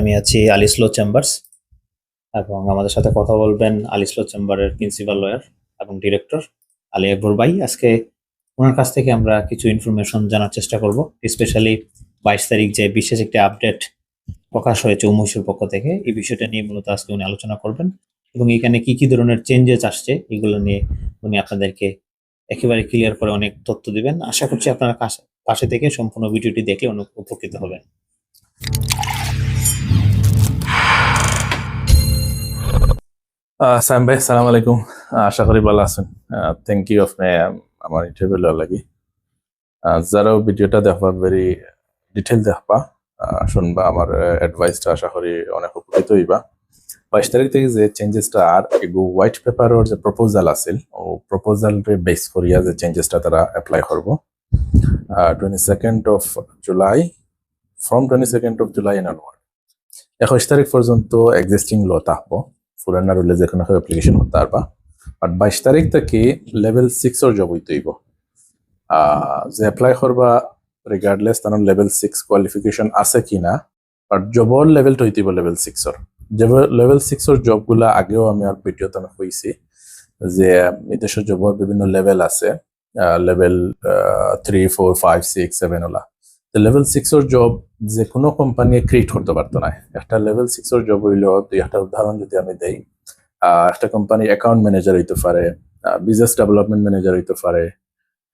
আমি আছি আলিসলো চেম্বার্স এবং আমাদের সাথে কথা বলবেন আলিসলো চেম্বারের প্রিন্সিপাল লয়ার এবং ডিরেক্টর আলী আকবর ভাই। আজকে ওনার কাছ থেকে আমরা কিছু ইনফরমেশন জানার চেষ্টা করব স্পেশালি বাইশ তারিখ যে বিশেষ একটি আপডেট প্রকাশ হয়েছে উমৈশুর পক্ষ থেকে। এই বিষয়টা নিয়ে মূলত আজকে উনি আলোচনা করবেন এবং এখানে কি কি ধরনের চেঞ্জেস আসছে এগুলো নিয়ে উনি আপনাদেরকে একেবারে ক্লিয়ার করে অনেক তথ্য দিবেন। আশা করছি আপনারা পাশে থেকে সম্পূর্ণ ভিডিওটি দেখে উপকৃত হবেন। সাইম ভাই সালাম আলাইকুম। আশা করি ভালো আছেন। থ্যাংক ইউ আপনি আম, আমার ইন্টারভিউ লওয়ার লাগি। যারাও ভিডিওটা দেখবা ভেরি ডিটেল দেখবা শুনবা আমার অ্যাডভাইসটা আশা করি অনেক উপকৃত হইবা। বাইশ তারিখ থেকে যে চেঞ্জেসটা আর এগু হোয়াইট পেপারের যে প্রপোজাল আছিল ও প্রপোজালরে বেস করিয়া যে চেঞ্জেসটা তারা এপ্লাই করব। Twenty second of July from twenty second of July and onward একুশ তারিখ পর্যন্ত এক্সিস্টিং ল থাকব। ফুরান্নার হলে যে কোনো অ্যাপ্লিকেশন করতে পারবা। আর বাইশ তারিখ থেকে লেভেল সিক্সর জব হইতে হইব। আহ, যে এপ্লাই করবা রিগার্ডলেস তার লেভেল সিক্স কোয়ালিফিকেশন আছে কিনা আর জবর লেভেলটা হইতে হইব লেভেল সিক্সর লেভেল সিক্সর জবগুলা আগেও আমি আর ভিডিওতে আমি কইছি যে বিদেশের জবর বিভিন্ন লেভেল আছে। Level three four five six seven OLA. Level সিক্সর জব যে কোনো কোম্পানি ক্রিয়েট করতে পারতো না। একটা লেভেল সিক্সর জব হইল দুই একটা উদাহরণ যদি আমি দেই একটা কোম্পানির অ্যাকাউন্ট ম্যানেজার হইতে পারে বিজনেস ডেভেলপমেন্ট ম্যানেজার হইতে পারে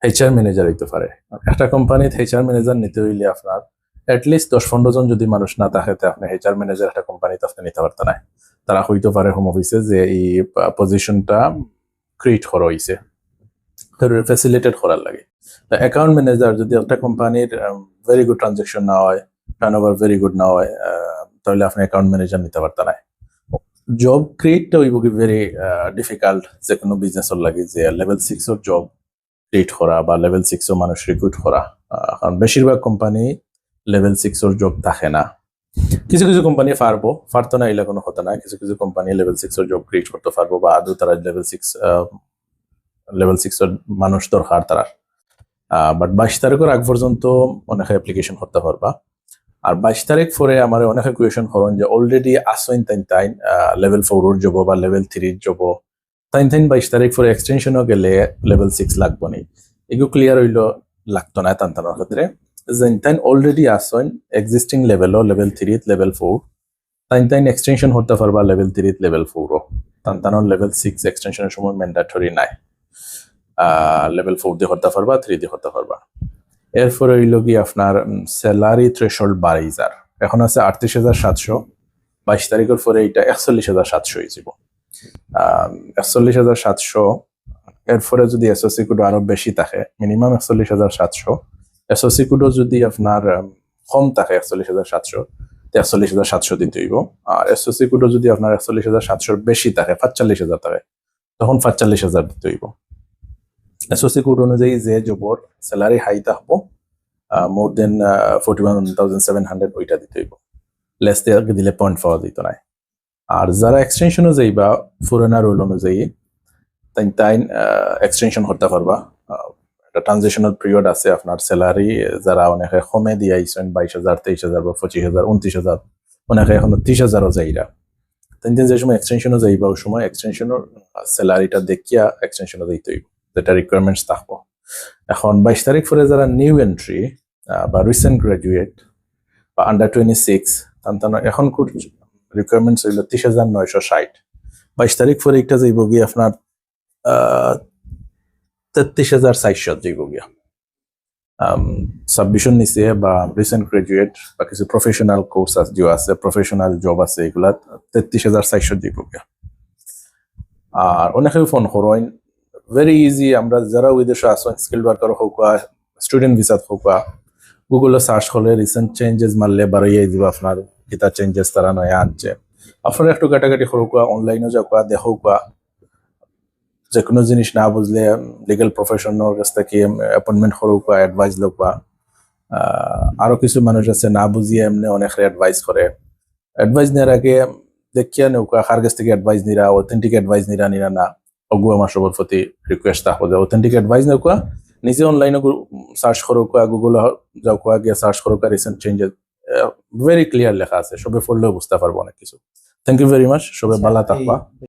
এইচআর ম্যানেজার হইতে পারে। একটা কোম্পানিতে এইচআর ম্যানেজার নিতে হইলে আপনার অ্যাটলিস্ট দশ পনেরো জন যদি মানুষ না থাকে আপনি এইচআর ম্যানেজার একটা কোম্পানিতে আপনি নিতে পারতেন না তারা হইতে পারে হোম অফিসে যে এই পজিশনটা ক্রিয়েট করা হয়েছে ফ্যাসিলিটেট করার লাগে। অ্যাকাউন্ট ম্যানেজার যদি একটা কোম্পানির ভেরি গুড ট্রানজেকশন না হয় টার্ন ওভার ভেরি গুড না হয় তাহলে আপনি অ্যাকাউন্ট ম্যানেজার নিতে পারতেন না। জব ক্রিয়েটটা হইব কি ভেরি ডিফিকাল্ট যে কোনো বিজনেসের লাগে যে লেভেল সিক্সর জব ক্রিয়েট করা বা লেভেল সিক্সও মানুষ রিক্রুট করা। কারণ বেশিরভাগ কোম্পানি লেভেল সিক্সর জব থাকে না। কিছু কিছু কোম্পানি পারব, পারতো না এলে কোনো হতো না। কিছু কিছু কোম্পানি লেভেল সিক্সর জব ক্রিয়েট করতে পারব বা আদৌ তারা লেভেল সিক্স লেভেল সিক্সর মানুষ দরকার তারা বাট বাইশ তারিখের আগ পর্যন্ত অনেকে অ্যাপ্লিকেশন করতে পারবা। আর বাইশ তারিখ পরে আমার অনেকে কুয়েশন করেন যে অলরেডি আসইন তাইন তাইন লেভেল ফোর জব বা লেভেল থ্রির জব তাইন তাইন বাইশ তারিখ পরে এক্সটেনশনও গেলে লেভেল সিক্স লাগবো নি। এগুলো ক্লিয়ার হইল, লাগতো না তান তানোর ক্ষেত্রে। যেন তাইন অলরেডি আসইন এক্সিস্টিং লেভেলও লেভেল থ্রিত লেভেল ফোর তাইন তাইন এক্সটেনশন করতে পারবা লেভেল থ্রিত লেভেল ফোরও তান তানোর লেভেল সিক্স এক্সটেনশনের সময় ম্যান্ডাটরি নাই। লেভেল ফোর দিয়ে করতে পারবা থ্রি দিয়ে করতে পারবা এরপরে হইল কি আপনার স্যালারি থ্রেশল্ড বাড়ি যার এখন আছে আটত্রিশ হাজার সাতশো। বাইশ তারিখের পরে এটা একচল্লিশ হাজার সাতশো যাব একচল্লিশ হাজার সাতশো, এরপরে যদি এসওসি কোড আরও বেশি থাকে মিনিমাম একচল্লিশ হাজার সাতশো। এসওসি কোডও যদি আপনার কম থাকে একচল্লিশ হাজার সাতশো একচল্লিশ হাজার সাতশো দিতে হইব। আর এসওসি কোডও যদি আপনার একচল্লিশ হাজার সাতশোর বেশি থাকে, পাঁচচল্লিশ হাজার থাকে, তখন পাঁচচল্লিশ হাজার দিতে হইব। এসওসি কোড অনুযায়ী যে জবর স্যালারি হাই থাকব more than forty one thousand seven hundred ওইটা দিতে হইব। লেস দিয়ে দিলে পয়েন্ট পাওয়া যেত না। আর যারা এক্সটেনশন অনুযায়ী বা ফোরেনার রুল অনুযায়ী, তাই তাই এক্সটেনশন করতে পারবা। একটা ট্রানজিশনাল পিরিয়ড আছে আপনার স্যালারি যারা অনেকে কমে দিয়ে আইসেন, বাইশ হাজার, তেইশ হাজার বা পঁচিশ হাজার উনত্রিশ হাজার, অনেকে এখন ত্রিশ হাজারও যাইরা। তাই যে সময় এক্সটেনশনও যাইবা, ওই সময় এক্সটেনশনের স্যালারিটা দেখিয়া এক্সটেনশনও দিতে হইব। যেটা রিকোয়ারমেন্টস থাকব। এখন বাইশ তারিখ পরে যারা নিউ এন্ট্রি বা রিসেন্ট গ্রাজুয়েট বা আন্ডার টোয়েন্টি সিক্স এখন রিকোয়ারমেন্টস হইল ত্রিশ হাজার নয়শো ষাট। বাইশ তারিখ পরে একটা যাইব গিয়ে আপনার তেত্রিশ হাজার চারশো যাইব গিয়া। সাবমিশন নিচে বা রিসেন্ট গ্রাজুয়েট বা কিছু প্রফেশনাল কোর্স যে আছে প্রফেশনাল জব আছে, এগুলা তেত্রিশ হাজার চারশো যাইব গিয়া। আর অনেকে ফোন করেন ভেরি ইজি আমরা যারা বিদেশে আসেন স্কিল ওয়ার্কার হোক বা স্টুডেন্ট ভিসাত হোক বা গুগলে সার্চ করলে রিসেন্ট চেঞ্জেস মারলে বাড়াইয়ে দিব আপনার, কিতা চেঞ্জেস তারা নয় আনছে। আপনারা একটু কাটাকাটি করুক অনলাইনে যাক দেখুক যে কোনো জিনিস না বুঝলে লিগেল প্রফেশনের কাছ থেকে অ্যাপয়েন্টমেন্ট করুক বা অ্যাডভাইস লোক বা আরও কিছু মানুষ আছে, না বুঝিয়ে এমনি অনেক অ্যাডভাইস করে। অ্যাডভাইস নেওয়ার আগে দেখিয়া নৌকা কার কাছ থেকে অ্যাডভাইস নিরা অথেন্টিক অ্যাডভাইস নিরা নিরা না। অগু আমার সবার প্রতি রিকোয়েস্ট থাকব যে অথেন্টিক অ্যাডভাইস নৌকা নিজে অনলাইনে সার্চ করো কুয়া গুগল যাও কুয়া গিয়ে সার্চ করো রিসেন্ট চেঞ্জেস ভেরি ক্লিয়ার লেখা আছে। সবে পড়লেও বুঝতে পারব অনেক কিছু। থ্যাংক ইউ ভেরি মাচ সবে ভালো থাকবা।